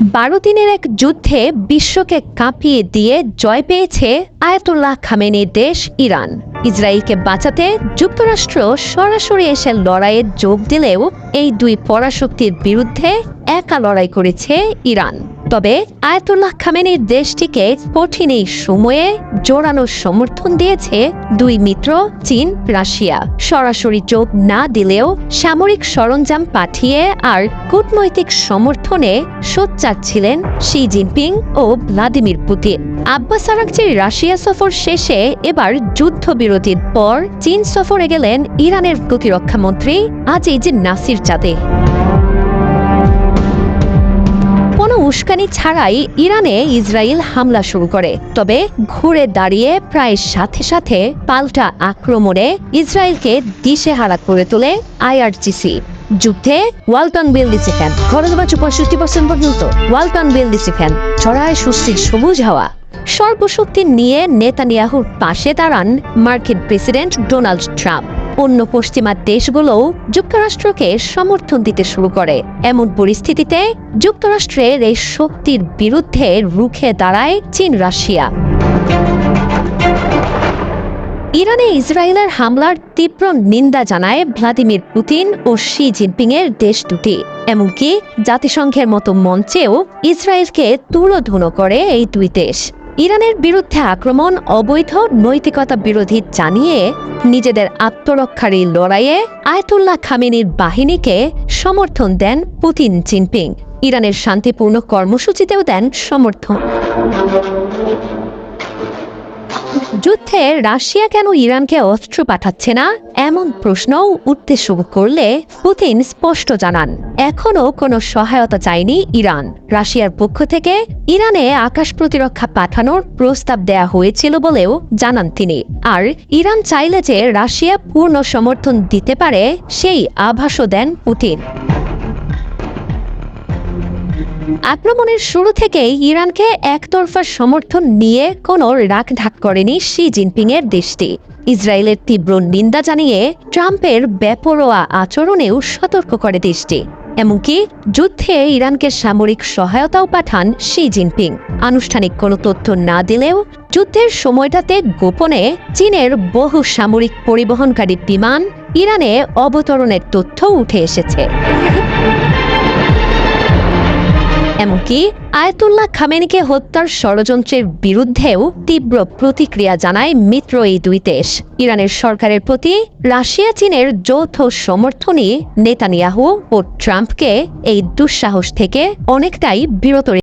বারো দিনের এক যুদ্ধে বিশ্বকে কাঁপিয়ে দিয়ে জয় পেয়েছে আয়াতুল্লাহ খামেনির দেশ ইরান। ইসরায়েলকে বাঁচাতে যুক্তরাষ্ট্র সরাসরি এসে লড়াইয়ে যোগ দিলেও এই দুই পরাশক্তির বিরুদ্ধে একা লড়াই করেছে ইরান। তবে আয়াতুল্লাহ খামেনির দেশটিকে কঠিন এই সময়ে জোরালো সমর্থন দিয়েছে দুই মিত্র, চীন, রাশিয়া। সরাসরি যোগ না দিলেও সামরিক সরঞ্জাম পাঠিয়ে আর কূটনৈতিক সমর্থনে সোচ্চার ছিলেন শি জিনপিং ও ভ্লাদিমির পুতিন। আব্বাস আরাকচির রাশিয়া সফর শেষে এবার যুদ্ধবিরতির পর চীন সফরে গেলেন ইরানের প্রতিরক্ষা মন্ত্রী আজিজ নাসির চাঁদে উস্কানি ছাড়াই ইরানে ইসরায়েল হামলা শুরু করে। তবে ঘুরে দাঁড়িয়ে প্রায় সাথে সাথে পাল্টা আক্রমণে ইসরায়েলকে দিশেহারা করে তোলে আইআরজিসি যুদ্ধে ওয়ালটন বিল দিচ্ছে ফ্যান। খরচ বাঁচু পঁয়ষট্টি পার্সেন্ট পর্যন্ত। ওয়ালটন বিল দিচ্ছে ফ্যান। ছড়ায় সুস্থির সবুজ হাওয়া। সর্বশক্তি নিয়ে নেতানিয়াহুর পাশে দাঁড়ান মার্কিন প্রেসিডেন্ট ডোনাল্ড ট্রাম্প। অন্য পশ্চিমা দেশগুলোও যুক্তরাষ্ট্রকে সমর্থন দিতে শুরু করে। এমন পরিস্থিতিতে যুক্তরাষ্ট্রের এই শক্তির বিরুদ্ধে রুখে দাঁড়ায় চীন, রাশিয়া। ইরানে ইসরায়েলের হামলার তীব্র নিন্দা জানায় ভ্লাদিমির পুতিন ও শি জিনপিং এর দেশ দুটি। এমনকি জাতিসংঘের মতো মঞ্চেও ইসরায়েলকে তুলোধুনো করে এই দুই দেশ। ইরানের বিরুদ্ধে আক্রমণ, অবৈধ নৈতিকতা বিরোধী জানিয়ে নিজেদের আত্মরক্ষারী লড়াইয়ে আয়তুল্লাহ খামেনির বাহিনীকে সমর্থন দেন পুতিন চিনপিং ইরানের শান্তিপূর্ণ কর্মসূচিতেও দেন সমর্থন। যুদ্ধে রাশিয়া কেন ইরানকে অস্ত্র পাঠাচ্ছে না? এমন প্রশ্নও উঠতে শুরু করলে পুতিন স্পষ্ট জানান এখনও কোনো সহায়তা চায়নি ইরান। রাশিয়ার পক্ষ থেকে ইরানে আকাশ প্রতিরক্ষা পাঠানোর প্রস্তাব দেয়া হয়েছিল বলেও জানান তিনি। আর ইরান চাইলে যে রাশিয়া পূর্ণ সমর্থন দিতে পারে, সেই আভাসও দেন পুতিন। আক্রমণের শুরু থেকেই ইরানকে একতরফা সমর্থন নিয়ে কোনো রাখঢাক করেনি শি জিনপিং এর দেশটি। ইসরায়েলের তীব্র নিন্দা জানিয়ে ট্রাম্পের বেপরোয়া আচরণেও সতর্ক করে দেশটি। এমনকি যুদ্ধে ইরানকে সামরিক সহায়তাও পাঠান শি জিনপিং। আনুষ্ঠানিক কোনো তথ্য না দিলেও যুদ্ধের সময়টাতে গোপনে চীনের বহু সামরিক পরিবহনকারী বিমান ইরানে অবতরণের তথ্য উঠে এসেছে। এমনকি আয়তুল্লাহ খামেনিকে হত্যার ষড়যন্ত্রের বিরুদ্ধেও তীব্র প্রতিক্রিয়া জানায় মিত্র এই দুই দেশ। ইরানের সরকারের প্রতি রাশিয়া, চীনের যৌথ সমর্থনই নেতানিয়াহু ও ট্রাম্পকে এই দুঃসাহস থেকে অনেকটাই বিরত